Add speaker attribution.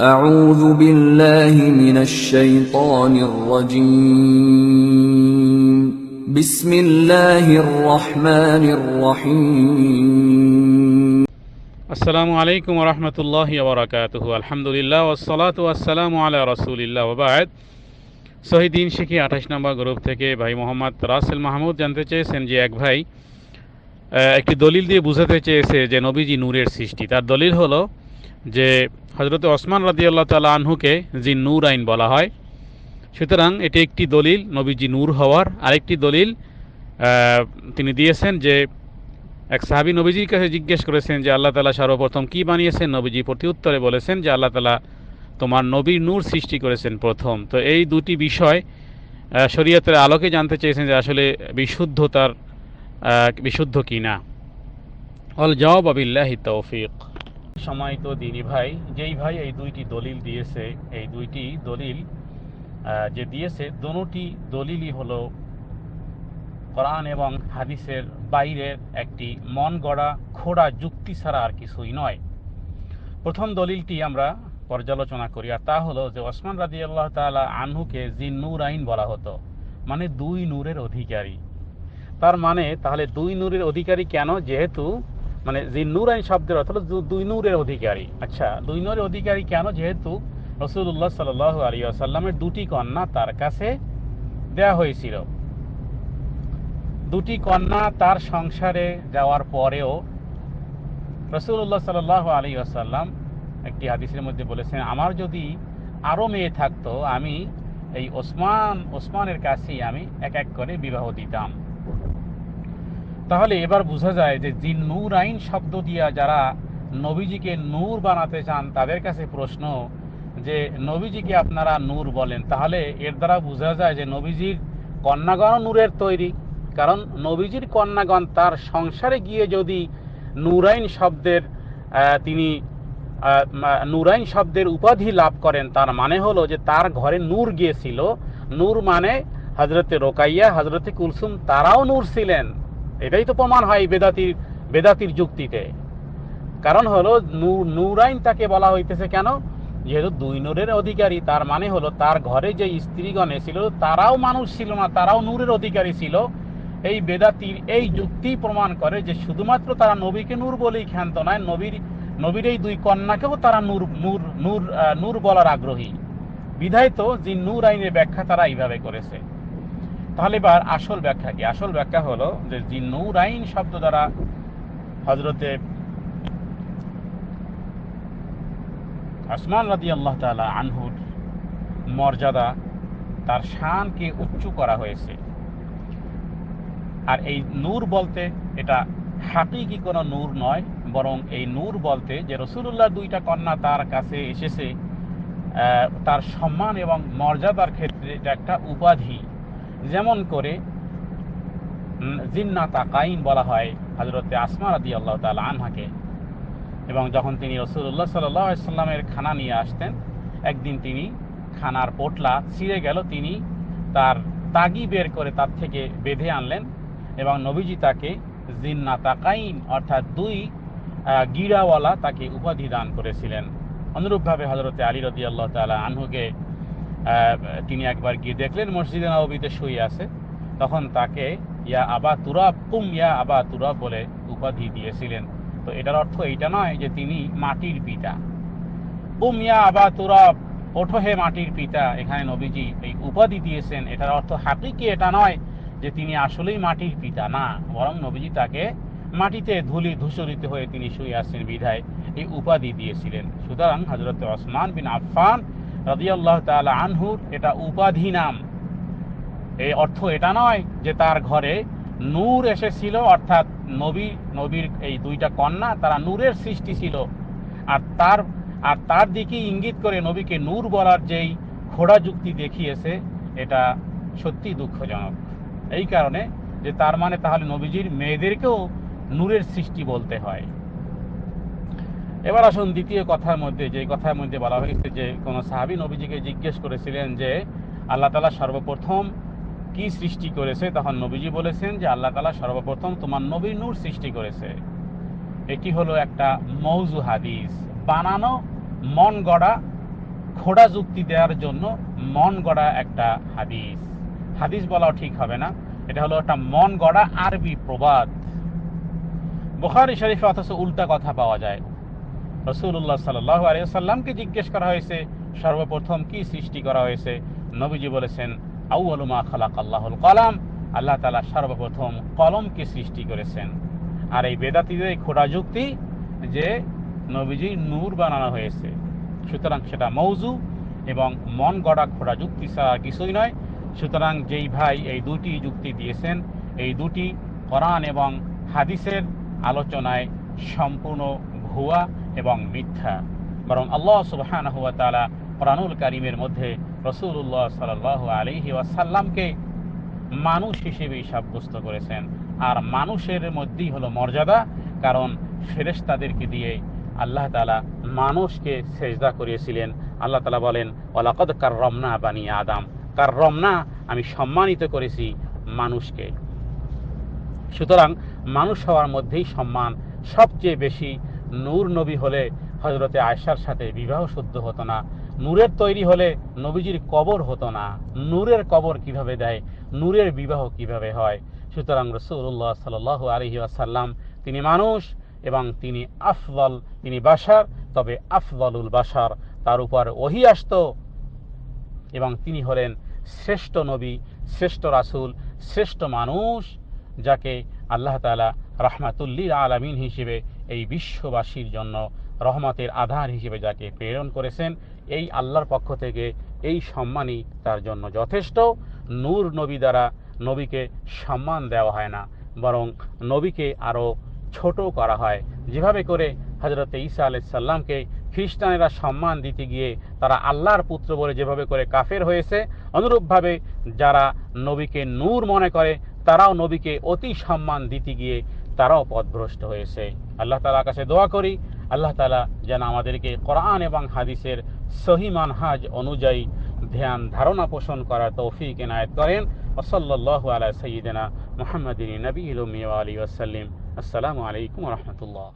Speaker 1: أعوذ بالله من الشيطان الرجيم بسم الله الرحمن الرحيم
Speaker 2: আসসালামু আলাইকুম রহমতুল্লাহ বরাকাতুহু আলহামদুলিল্লাহ ওসলাত আসসালামু আলা রসুলিল্লাহ ওবায়দ শহীদিন শিখি আঠাশ নম্বর গ্রুপ থেকে ভাই মোহাম্মদ রাসেল মাহমুদ জানতে চেয়েছেন যে এক ভাই আহ, একটি দলিল দিয়ে বুঝাতে চেয়েছে যে নবীজি নূরের সৃষ্টি তার দলিল হলো যে হজরত ওসমান রাজি আল্লাহ তালা আনহুকে যে নূর আইন বলা হয়। সুতরাং এটি একটি দলিল, নবীজি নূর হওয়ার আরেকটি দলিল তিনি দিয়েছেন যে এক সাহাবী নবীজির কাছে জিজ্ঞেস করেছেন যে আল্লাহ তালা সর্বপ্রথম কি বানিয়েছেন? নবীজি প্রতি উত্তরে বলেছেন যে আল্লাহ তালা তোমার নবীর নূর সৃষ্টি করেছেন প্রথম। তো এই দুটি বিষয় শরীয়তের আলোকে জানতে চেয়েছেন যে আসলে বিশুদ্ধতার বিশুদ্ধ কি না অল জবাব, আবিল্লাহি তৌফিক। সময় তো ভাই। যেই ভাই এই দুইটি দলিল দিয়েছে, এই দুইটি দলিল যে দিয়েছে দোনোটি দলিলই হলো কোরআন এবং হাদিসের বাইরের একটি মন গড়া, খোড়া যুক্তি ছাড়া আর কিছুই নয়। প্রথম দলিলটি আমরা পর্যালোচনা করি, আর তা হলো যে ওসমান রাজি আল্লাহ তালা আনহুকে জিন নূর আইন বলা হতো মানে দুই নূরের অধিকারী। তার মানে তাহলে দুই নূরের অধিকারী কেন? যেহেতু মানে যে নূর আইন শব্দের অর্থ হলো দুই নূরের অধিকারী। আচ্ছা দুই নূরের অধিকারী কেন? যেহেতু রসুল্লাহ সাল আলী আসাল্লামের দুটি কন্যা তার কাছে দেয়া হয়েছিল। দুটি কন্যা তার সংসারে যাওয়ার পরেও রসুল্লাহ সাল আলী আসাল্লাম একটি হাদিসের মধ্যে বলেছেন, আমার যদি আরও মেয়ে থাকতো, আমি এই ওসমান ওসমানের কাছেই আমি এক এক করে বিবাহ দিতাম। তাহলে এবার বোঝা যায় যে জিন নূর আইন শব্দ দিয়া যারা নবীজিকে নূর বানাতে চান, তাদের কাছে প্রশ্ন যে, নবীজিকে আপনারা নূর বলেন। তাহলে এর দ্বারা বোঝা যায় যে নবীজির কন্যাগণ নূরের তৈরি। কারণ নবীজির কন্যাগণ তার সংসারে গিয়ে যদি নূরাইন শব্দের তিনি নূরাইন শব্দের উপাধি লাভ করেন, তার মানে হলো যে তার ঘরে নূর গিয়েছিল। নূর মানে হজরতে রোকাইয়া হজরতে কুলসুম, তারাও নূর ছিলেন। এটাই তো প্রমাণ হয় বেদাতির বেদাতির যুক্তিতে। কারণ হলো নূর নূরাইন তাকে বলা হইতেছে কেন? যেহেতু দুই নূরের অধিকারী, তার মানে হলো তার ঘরে যে স্ত্রীগণ ছিল তারাও মানুষ ছিল না, তারাও নূরের অধিকারী ছিল। এই বেদাতির এই যুক্তি প্রমাণ করে যে শুধুমাত্র তারা নবীকে নূর বলেই ক্ষান্ত নয়, নবীর নবীর এই দুই কন্যাকেও তারা নূর নূর নূর নূর বলার আগ্রহী। বিধায় তো যে নূর আইনের ব্যাখ্যা তারা এইভাবে করেছে। তাহলে এবার আসল ব্যাখ্যা কি? আসল ব্যাখ্যা হলো যে নূর শব্দ দ্বারা হজরতে আসমান রাদি আল্লাহ তালা আনহুর মর্যাদা তার শানকে উচ্চ করা হয়েছে। আর এই নূর বলতে এটা হাকিকি কোনো নূর নয়, বরং এই নূর বলতে যে রসুল্লাহ দুইটা কন্যা তার কাছে এসেছে তার সম্মান এবং মর্যাদার ক্ষেত্রে এটা একটা উপাধি। যেমন করে উম, জিন্না তাকাইন বলা হয় হজরতে আসমা রাদি আল্লাহ তালা আনহাকে। এবং যখন তিনি রসুল্লাহ সাল্লামের খানা নিয়ে আসতেন একদিন তিনি খানার পোটলা ছিঁড়ে গেল তিনি তার তাগি বের করে তার থেকে বেঁধে আনলেন এবং নবীজি তাকে জিন্না তাকাইন অর্থাৎ দুই গিরাওয়ালা তাকে উপাধি দান করেছিলেন। অনুরূপভাবে হজরতে আলী রদি আল্লাহ তালা আনহুকে তিনি একবার গিয়ে দেখলেন, মসজিদে নবীতে শুয়ে আছে। তখন তাকে, ইয়া আবা তুরাব কুম ইয়া আবা তুরাব বলে উপাধি দিয়েছিলেন। তো এটার অর্থ এইটা নয় যে তিনি মাটির পিতা। কুম ইয়া আবা তুরাব ওঠো হে মাটির পিতা। এখানে নবীজি এই উপাধি দিয়েছেন। এটার অর্থ হাকিকি এটা নয় যে তিনি আসলেই মাটির পিতা না। বরং নবীজি তাকে মাটিতে ধুলি ধূসরিত হয়ে তিনি শুয়ে আসছেন বিধায় এই উপাধি দিয়েছিলেন। সুতরাং হজরত ওসমান বিন আফফান রাদিয়াল্লাহ তাআলা আনহুর এটা উপাধি নাম। এই অর্থ এটা নয় যে তার ঘরে নূর এসেছিল, অর্থাৎ নবী, নবীর এই দুইটা কন্যা, তারা নূরের সৃষ্টি ছিল। আর তার আর তার দিকে ইঙ্গিত করে নবীকে নূর বলার যেই খোড়া যুক্তি দেখিয়েছে, এটা সত্যি দুঃখজনক। এই কারণে যে তার মানে তাহলে নবীজির মেয়েদেরকেও নূরের সৃষ্টি বলতে হয়। এবার আসুন দ্বিতীয় কথার মধ্যে, যে কথার মধ্যে বলা হয়েছে যে কোনো সাহাবী নবীজিকে জিজ্ঞেস করেছিলেন যে আল্লাহ তালা সর্বপ্রথম কি সৃষ্টি করেছে? তখন নবীজি বলেছেন যে আল্লাহ তালা সর্বপ্রথম তোমার নবীর নূর সৃষ্টি করেছে। এটি হলো একটা মৌজু হাদিস। বানানো, মন গড়া, খোড়া যুক্তি দেওয়ার জন্য মন গড়া একটা হাদিস। হাদিস বলাও ঠিক হবে না। এটা হলো একটা মন গড়া আরবি প্রবাদ। বোখারি শরীফে অথচ উল্টা কথা পাওয়া যায়। রসুল্লাহ সাল্লাহ আলিয়াল্লামকে জিজ্ঞেস করা হয়েছে, সর্বপ্রথম কি সৃষ্টি করা হয়েছে? নবীজি বলেছেন আউআলুমা খালাক আল্লাহুল কলাম। আল্লাহ তালা সর্বপ্রথম কলমকে সৃষ্টি করেছেন। আর এই বেদাতিদের খোড়া যুক্তি যে নবীজি নূর বানানো হয়েছে, সুতরাং সেটা মৌজু এবং মন গড়া খোড়া যুক্তি ছাড়া কিছুই নয়। সুতরাং যেই ভাই এই দুটি যুক্তি দিয়েছেন, এই দুটি কোরআন এবং হাদিসের আলোচনায় সম্পূর্ণ ভুয়া এবং মিথ্যা। বরং আল্লাহ সুবহান হুয়া তালা কোরআনুল কারিমের মধ্যে রসুল্লাহ সাল আলহি ওয়াসাল্লামকে মানুষ হিসেবেই সাব্যস্ত করেছেন। আর মানুষের মধ্যেই হলো মর্যাদা, কারণ ফেরেশতাদেরকে দিয়ে আল্লাহ তালা মানুষকে সেজদা করিয়েছিলেন। আল্লাহ তালা বলেন ওলাকদ কার রমনা বানি আদাম। কার রমনা আমি সম্মানিত করেছি মানুষকে। সুতরাং মানুষ হওয়ার মধ্যেই সম্মান সবচেয়ে বেশি নূর নবী হলে হজরতে আয়সার সাথে বিবাহ শুদ্ধ হতো না। নূরের তৈরি হলে নবীজির কবর হতো না। নূরের কবর কীভাবে দেয়? নূরের বিবাহ কীভাবে হয়? সুতরাং রসুল্লাহ সাল আলহি আসাল্লাম তিনি মানুষ এবং তিনি আফজল তিনি বাসার তবে আফজলুল বাসার তার উপর ওহি আসত এবং তিনি হলেন শ্রেষ্ঠ নবী, শ্রেষ্ঠ রাসুল, শ্রেষ্ঠ মানুষ, যাকে আল্লাহ তালা রাহমাতুল্লিল আলমিন হিসেবে এই বিশ্ববাসীর জন্য রহমতের আধার হিসেবে যাকে প্রেরণ করেছেন, এই আল্লাহর পক্ষ থেকে এই সম্মানই তার জন্য যথেষ্ট। নূর নবী দ্বারা নবীকে সম্মান দেওয়া হয় না, বরং নবীকে আরও ছোট করা হয়। যেভাবে করে হজরত ঈসা আলাইসাল্লামকে খ্রিস্টানেরা সম্মান দিতে গিয়ে তারা আল্লাহর পুত্র বলে যেভাবে করে কাফের হয়েছে, অনুরূপভাবে যারা নবীকে নূর মনে করে, তারাও নবীকে অতি সম্মান দিতে গিয়ে তারাও পথভ্রষ্ট হয়েছে। আল্লাহ তালার কাছে দোয়া করি। আল্লাহ তালা যেন আমাদেরকে কোরআন এবং হাদিসের সহি মানহাজ অনুযায়ী ধ্যান, ধারণা পোষণ করার তৌফিক এনায়ত করেন। ওসল্লাহ আলা সঈদিনা মোহাম্মদিন নবী আলী ওসাল্লিম আসসালামু আলাইকুম রহমতুল্লাহ।